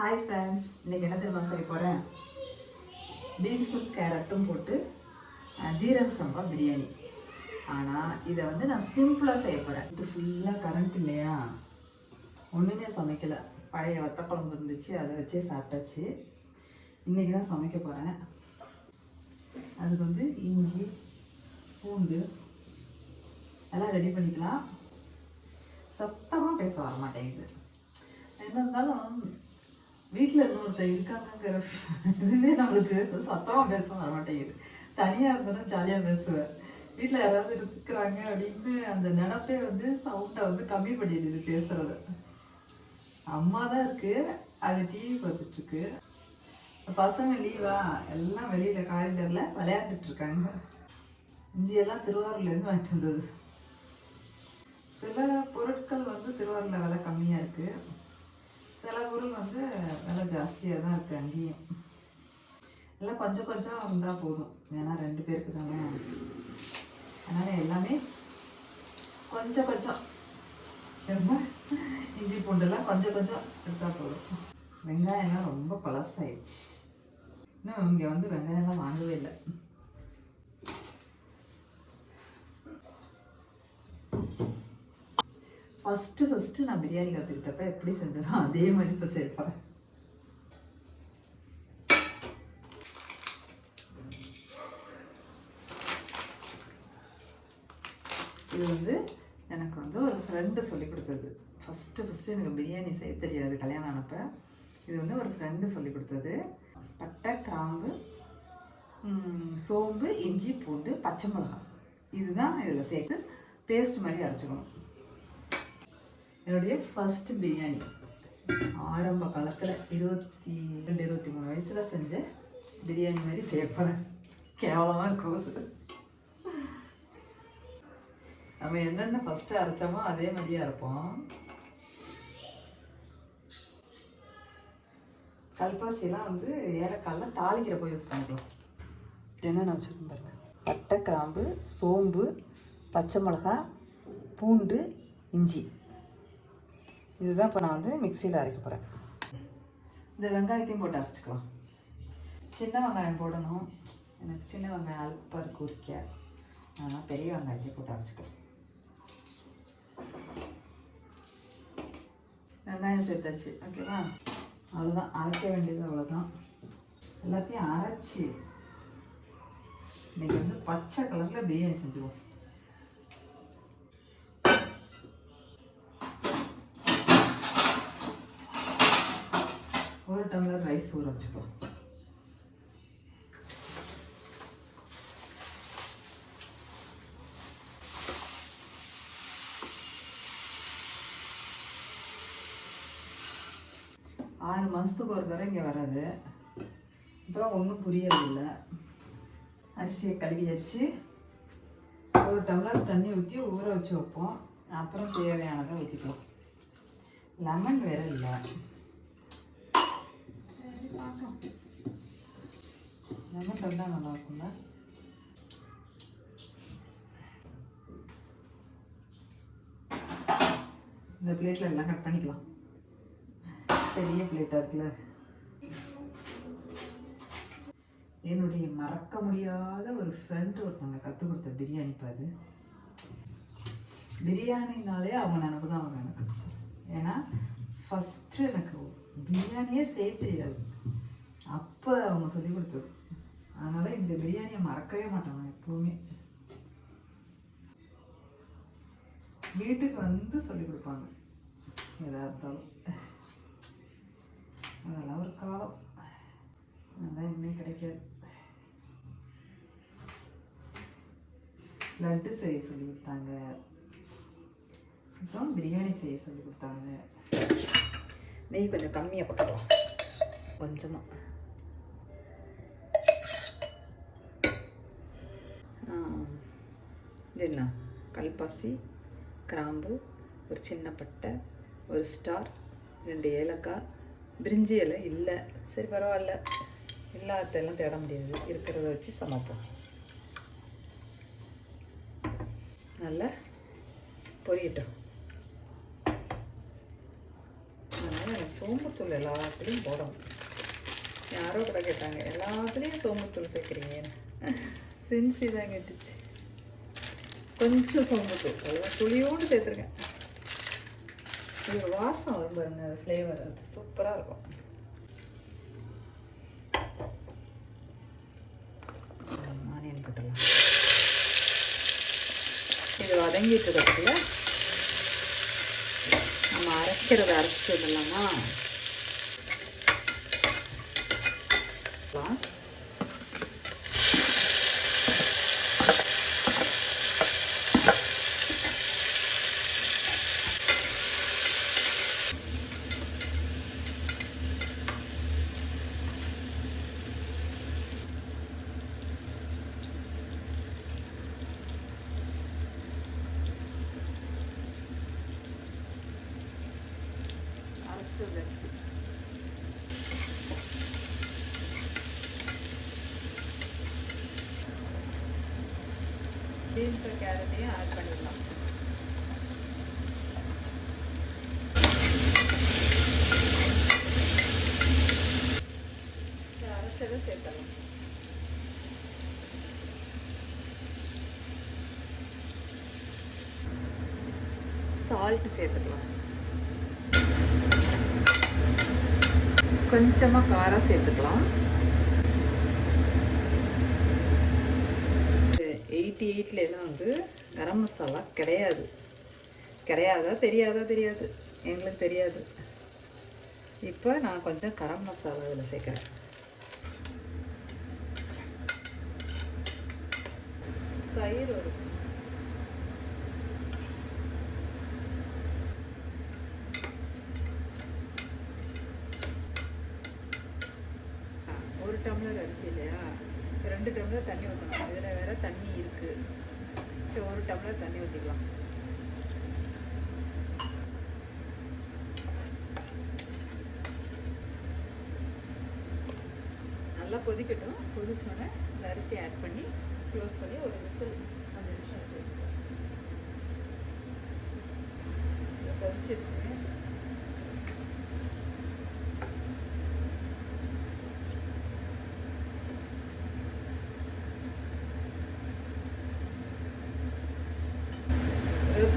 Hi friends இன்றைக்கி என்ன தெரியுமா செய்ய போகிறேன் பீன்ஸும் கேரட்டும் போட்டு ஜீரக சம்பா பிரியாணி. ஆனால் இதை வந்து நான் சிம்பிளாக செய்ய போகிறேன் இது ஃபுல்லாக கரண்ட் இல்லையா? ஒன்றுமே சமைக்கலை. பழைய வத்த குழம்பு இருந்துச்சு அதை வச்சே சாப்பிட்டாச்சு. இன்றைக்கி தான் சமைக்க போகிறேன் அதுக்கு வந்து இஞ்சி பூண்டு எல்லாம் ரெடி பண்ணிக்கலாம். சத்தமாக பேச வர மாட்டேங்குது என்ன இருந்தாலும் வீட்டில் இன்னொருத்தர் இருக்காங்கங்கிற இதுவே நம்மளுக்கு சத்தமாக பேச வர மாட்டேங்குது. தனியாக இருந்தோன்னா ஜாலியாக பேசுவேன். வீட்டில் யாராவது இருக்கிறாங்க அப்படின்னு அந்த நினப்பே வந்து சவுண்டை வந்து கம்மி பண்ணிடுது பேசுறது. அம்மா தான் இருக்குது அது டிவி பார்த்துட்ருக்கு. பசங்க லீவா எல்லாம் வெளியில் காரிடரில் விளையாண்டுட்டு இருக்காங்க. திருவாரூர்லேருந்து வாங்கிட்டு வந்தது. சில பொருட்கள் வந்து திருவாரூரில் விலை கம்மியாக இருக்குது சில பொருள் வந்து விலை ஜாஸ்தியாக தான் இருக்குது அங்கேயும். எல்லாம் கொஞ்சம் கொஞ்சம் இருந்தால் போதும். ஏன்னா ரெண்டு பேருக்கு தானே. அதனால் எல்லாமே கொஞ்சம் கொஞ்சம். இருந்தால் இஞ்சி பூண்டெல்லாம் கொஞ்சம் கொஞ்சம் எடுத்தால் போதும். வெங்காயம்லாம் ரொம்ப பழசாயிடுச்சு. இன்னும் இங்கே வந்து வெங்காயம்லாம் வாங்கவே இல்லை. ஃபஸ்ட்டு ஃபஸ்ட்டு நான் பிரியாணி கற்றுக்கிட்டப்ப எப்படி செஞ்சேனோ அதே மாதிரி இப்போ சேர்ப்பேன் இது வந்து எனக்கு வந்து ஒரு ஃப்ரெண்டு சொல்லி கொடுத்தது. ஃபஸ்ட்டு ஃபஸ்ட்டு எனக்கு பிரியாணி செய்ய தெரியாது கல்யாணம் ஆனப்ப. இது வந்து ஒரு ஃப்ரெண்டு சொல்லி கொடுத்தது. பட்டை கிராம்பு சோம்பு இஞ்சி பூண்டு பச்சை மிளகாய். இதுதான் இதில் சேர்த்து பேஸ்ட் மாதிரி அரைச்சிக்கணும். என்னுடைய ஃபஸ்ட்டு பிரியாணி. ஆரம்ப காலத்தில் இருபத்தி ரெண்டு இருபத்தி மூணு வயசில் செஞ்ச பிரியாணி மாதிரி சேர்ப்பேன் கேவலமாக இருக்கும் நம்ம என்னென்ன ஃபஸ்ட்டு அரைச்சோமோ அதே மாதிரியே அரைப்போம். கல்பாசியெல்லாம் வந்து ஏலக்காயெல்லாம் தாளிக்கிறப்போ யூஸ் பண்ணிக்கலாம். என்னென்ன வச்சுருக்கோம் பாருங்கள் பட்டை கிராம்பு சோம்பு பச்சை மிளகா பூண்டு இஞ்சி. இதுதான் இப்போ நான் வந்து மிக்சியில் அரைக்க போகிறேன் இந்த வெங்காயத்தையும் போட்டு அரைச்சிக்கலாம். சின்ன வெங்காயம் போடணும். எனக்கு சின்ன வெங்காயம் அல்பம் இருக்கு உரிக்க. அதனால் பெரிய வெங்காயத்தையும் போட்டு அரைச்சிக்கலாம். வெங்காயம் சேர்த்தாச்சு ஓகேவா? அவ்வளோதான் அரைக்க வேண்டியது அவ்வளோதான் எல்லாத்தையும் அரைச்சி இன்றைக்கி வந்து பச்சை கலரில் பிரியாணி செஞ்சுக்குவோம் ஒரு டம்ளர் ரைஸ் ஊற வச்சுக்கோ. ஆறு மாதத்துக்கு ஒரு தடவை இங்கே வராது அப்புறம் ஒன்றும் புரியறதில்லை. அரிசியை கழுவி வச்சு ஒரு டம்ளர் தண்ணி ஊற்றி ஊற வச்சு வைப்போம். அப்புறம் தேவையானதை ஊற்றிக்கலாம் லெமன் வேற இல்லை. பார்க்கலாம் லெமன் இருந்தால் நல்லா இருக்கும்ல இந்த பிளேட்டில் எல்லாம் கட் பண்ணிக்கலாம். பெரிய பிளேட்டாக இருக்குல்ல? என்னுடைய மறக்க முடியாத ஒரு ஃப்ரெண்டு ஒருத்தவங்க கற்றுக் கொடுத்த பிரியாணி பாது பிரியாணினாலே அவங்க நினப்பு தான் அவங்க எனக்கு. ஏன்னா ஃபஸ்ட்டு எனக்கு பிரியாணியே செய்ய தெரியாது. அப்போ அவங்க சொல்லி கொடுத்தது. அதனால் இந்த பிரியாணியை மறக்கவே மாட்டாங்க எப்போவுமே. வீட்டுக்கு வந்து சொல்லி கொடுப்பாங்க. எதாக இருந்தாலும். அதெல்லாம் ஒரு காலம். அதெல்லாம் இன்னும் கிடைக்காது. லட்டு செய்ய சொல்லி கொடுத்தாங்க. அப்புறம் பிரியாணி செய்ய சொல்லி கொடுத்தாங்க. நெய் கொஞ்சம் கம்மியாக போட்டுக்கலாம். கொஞ்சமாக இது என்ன? கல்பாசி கிராம்பு ஒரு சின்ன பட்டை ஒரு ஸ்டார் ரெண்டு ஏலக்காய். பிரிஞ்சி இலை இல்லை. சரி பரவாயில்ல. இல்லாததெல்லாம் தேட முடியாது. இருக்கிறத வச்சு சமைப்போம். நல்லா பொரியட்டும். அதனால் சோம்புத்தூள் எல்லாத்துலேயும் போடணும். யாரோ கூட கேட்டாங்க எல்லாத்துலேயும் சோம்புத்தூள் பென்சி தான் கேட்டுச்சு. கொஞ்சம் சோம்பு அவ்வளோ துளியோடு சேர்த்துருக்கேன். இது வாசம் வரும் பாருங்க அது ஃப்ளேவர் அது சூப்பராக இருக்கும். ஆனியன் போட்டலாம் இது வதங்கிட்டு இருக்கிறதுக்குள்ள நம்ம அரைக்கிறத அரைச்சிட்டு வந்துடலாமா? வா. அரைச்சிட்டு கேரட்டையும் ஆட் பண்ணிடலாம் அரைச்சதை சேர்த்தலாம் சால்ட் சேர்த்துக்கலாம் கொஞ்சமாக காரம் சேர்த்துக்கலாம். எயிட்டி எயிட்லாம் வந்து கரம் மசாலா கிடையாது. கிடையாதா? தெரியாதா? தெரியாது. எங்களுக்கு தெரியாது. இப்போ நான் கொஞ்சம் கரம் மசாலா இதில் சேர்க்குறேன். தயிர் ஒரு டம்ளர் அரிசி இல்லையா? ரெண்டு டம்ளர் தண்ணி ஊற்றணும் இதில் வேற தண்ணி இருக்கு. சரி, ஒரு டம்ளர் தண்ணி ஊற்றிக்கலாம் நல்லா கொதிக்கட்டும். கொதிச்சோடனே இந்த அரிசி ஆட் பண்ணி க்ளோஸ் பண்ணி ஒரு விசில் அஞ்சு நிமிஷம் வச்சு வைக்கலாம்.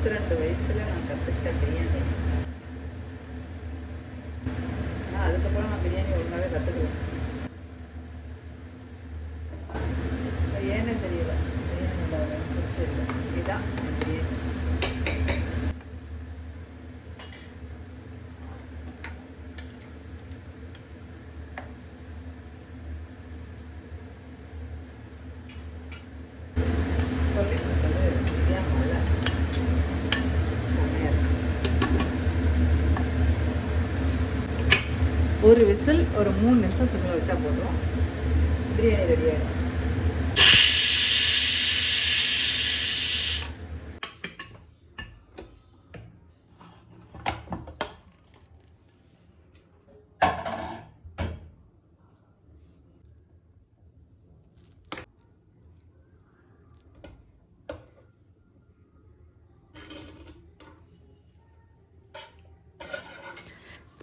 இது இருபத்தி ரெண்டு வயசுல நான் கற்றுக்கிட்ட பிரியாணி. ஆனால் அதுக்கப்புறம் நான் பிரியாணி ஒழுங்காவே கற்றுக்குவேன் ஏன்னு தெரியல. பிரியாணி இன்ட்ரெஸ்ட் இல்லை. இதுதான் என் பிரியாணி சொல்லி கொடுத்தது பிரியாணி நல்லா செம்மையா இருக்கு. ஒரு விசில் ஒரு மூணு நிமிஷம் சிம்மில் வச்சா போதும். பிரியாணி ரெடி ஆகிடும்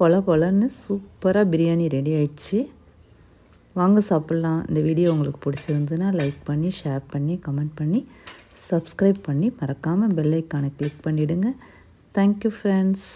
பொல பொலன்னு சூப்பராக பிரியாணி ரெடி ஆயிடுச்சு. வாங்க சாப்பிட்லாம். இந்த வீடியோ உங்களுக்கு பிடிச்சிருந்துன்னா லைக் பண்ணி ஷேர் பண்ணி கமெண்ட் பண்ணி சப்ஸ்கிரைப் பண்ணி மறக்காமல் பெல்லைக்கானை கிளிக் பண்ணிவிடுங்க தேங்க்யூ ஃப்ரெண்ட்ஸ்